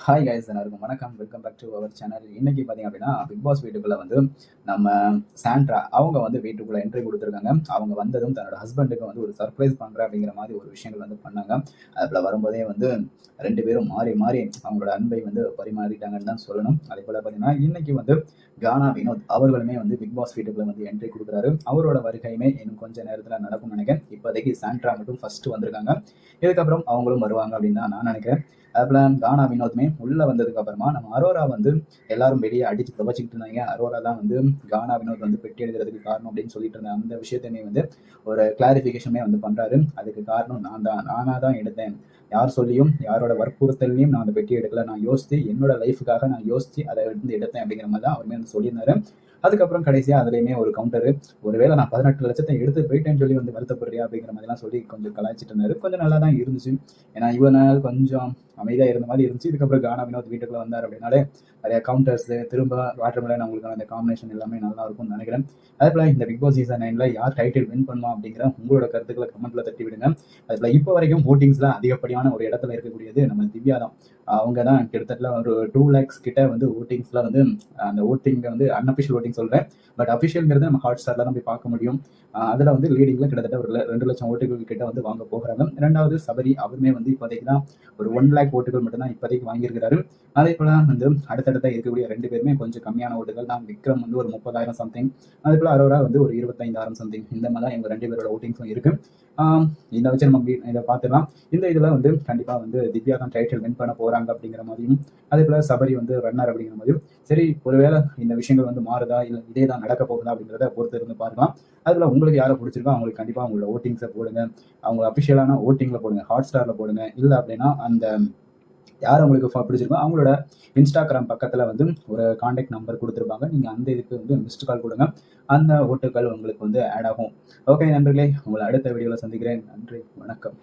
Hi guys எல்லாருக்கும் வணக்கம். Welcome back to our channel இன்னைக்கு பார்த்தீங்க அப்படின்னா பிக் பாஸ் வீட்டுக்குள்ள வந்து நம்ம சாண்ட்ரா அவங்க வந்து வீட்டுக்குள்ள என்ட்ரி கொடுத்துருக்காங்க. அவங்க வந்ததும் தன்னோட ஹஸ்பண்டுக்கு வந்து ஒரு சர்ப்ரைஸ் பண்ணுற அப்படிங்கிற மாதிரி ஒரு விஷயங்கள் வந்து பண்ணாங்க. அதில் வரும்போதே வந்து ரெண்டு பேரும் மாறி மாறி அவங்களோட அன்பை வந்து பரிமாறிட்டாங்கன்னு தான் சொல்லணும். அதே போல் பார்த்தீங்கன்னா இன்னைக்கு வந்து கானா வினோத் அவர்களுமே வந்து பிக் பாஸ் வீட்டுக்குள்ள வந்து என்ட்ரி கொடுக்குறாரு. அவரோட வருகையுமே இன்னும் கொஞ்ச நேரத்தில் நடக்கும்னு நினைக்கிறேன். இப்போதைக்கு சாண்ட்ரா மட்டும் ஃபர்ஸ்ட் வந்திருக்காங்க. இதுக்கப்புறம் அவங்களும் வருவாங்க அப்படின்னு தான் நான் நினைக்கிறேன். அதுபோல் கானா வினோத்மே உள்ளே வந்ததுக்கு அப்புறமா நம்ம அரோரா வந்து எல்லாரும் வெளியே அடிச்சு துவச்சிக்கிட்டு இருந்தாங்க. அரோரா தான் வந்து கானா வினோத் வந்து பெட்டி எடுக்கிறதுக்கு காரணம் அப்படின்னு சொல்லிட்டு இருந்த அந்த விஷயத்தையுமே வந்து ஒரு கிளாரிஃபிகேஷனே வந்து பண்றாரு. அதுக்கு காரணம் நான் தான். நானாக தான் எடுத்தேன். யார் சொல்லியும் யாரோட வற்புறுத்தலையும் நான் அந்த பெட்டி எடுக்கல. நான் யோசித்து என்னோட லைஃபுக்காக நான் யோசித்து அதை வந்து எடுத்தேன் அப்படிங்கிற மாதிரி தான் அவருமே வந்து சொல்லியிருந்தாரு. அதுக்கப்புறம் கடைசியா அதுலயுமே ஒரு கவுண்டரு ஒருவேளை நான் பதினெட்டு லட்சத்தை எடுத்து போயிட்டேன்னு சொல்லி வந்து வருத்தப்படுறியா அப்படிங்கிற மாதிரிலாம் சொல்லி கொஞ்சம் கலாய்ச்சிட்டு இருந்தாரு. கொஞ்சம் நல்லா தான் இருந்துச்சு. ஏன்னா இவ்வளவு நாள் கொஞ்சம் அமைதியா இருந்த மாதிரி இருந்துச்சு. இதுக்கப்புறம் கானா வினோத் வீட்டுக்குள்ள வந்தார் அப்படின்னாலே நிறைய கவுண்டர்ஸ் திரும்ப வாட்டர் மிலன் அவங்களுக்கான அந்த காம்பினேஷன் எல்லாமே நல்லா இருக்கும்னு நினைக்கிறேன். அதே போல இந்த பிக் பாஸ் சீசன் நைன்ல யார் டைட்டில் வின் பண்ணுமா அப்படிங்கிற உங்களோட கருத்துக்களை கமெண்ட்ல தட்டி விடுங்க அதே போல இப்போ வரைக்கும் போட்டிங்ஸ்ல அதிகப்படியான ஒரு இடத்துல இருக்கக்கூடியது நம்ம திவ்யா தான். அவங்க தான் கிட்டத்தட்ட ஒரு டூ லேக்ஸ் கிட்ட வந்து ஓட்டிங்ஸ்லாம் வந்து அந்த ஓட்டிங் வந்து அன்அஃபிஷியல் ஓட்டிங் சொல்கிறேன் பட் அஃபிஷியல்ங்கிறது நம்ம ஹாட் ஸ்டாரில் தான் போய் பார்க்க முடியும். அதில் வந்து லீடிங்லாம் கிட்டத்தட்ட ஒரு ரெண்டு லட்சம் ஓட்டுகள் கிட்ட வந்து வாங்க போகிறாங்க ரெண்டாவது சபரி அவருமே வந்து இப்போதைக்கு தான் ஒரு ஒன் லேக் ஓட்டுகள் மட்டும்தான் இப்போதைக்கு வாங்கியிருக்கிறாரு. அதே போல வந்து அடுத்தடுத்த இருக்கக்கூடிய ரெண்டு பேருமே கொஞ்சம் கம்மியான ஓட்டுகள் தான். விக்ரம் வந்து ஒரு முப்பதாயிரம் சம்திங் அதே போல அரோரா வந்து ஒரு இருபத்தைந்தாயிரம் சம்திங் இந்த மாதிரி தான் இவங்க ரெண்டு பேரோட ஓட்டிங்ஸும் இருக்கு. இதை வச்சு நம்ம இதை பார்த்துக்கலாம் இந்த இதில் வந்து கண்டிப்பாக வந்து திவ்யா தான் டைட்டில் வின் பண்ண போறாங்க அப்படிங்கிற மாதிரியும் அதே போல சபரி வந்து ரன்னர் அப்படிங்கிற மாதிரியும். சரி ஒருவேளை இந்த விஷயங்கள் வந்து மாறுதா? இல்லை இதே தான் நடக்க போகுதா அப்படிங்கிறத பொறுத்து இருந்து பார்க்கலாம். அதில் உங்களுக்கு யாரை பிடிச்சிருக்கோ அவங்களுக்கு கண்டிப்பா அவங்களோட ஓட்டிங்ஸை போடுங்க. அவங்க அபிஷியலான ஓட்டிங்ல போடுங்க ஹாட் ஸ்டார்ல போடுங்க. இல்லை அப்படின்னா அந்த யார் உங்களுக்கு பிடிச்சிருக்கோ அவங்களோட இன்ஸ்டாகிராம் பக்கத்தில் வந்து ஒரு காண்டாக்ட் நம்பர் கொடுத்துருப்பாங்க. நீங்கள் அந்த இதுக்கு வந்து மிஸ்டு கால் கொடுங்க. அந்த ஓட்டுகள் உங்களுக்கு வந்து ஆட் ஆகும். ஓகே நண்பர்களே உங்களை அடுத்த வீடியோவில் சந்திக்கிறேன். நன்றி வணக்கம்.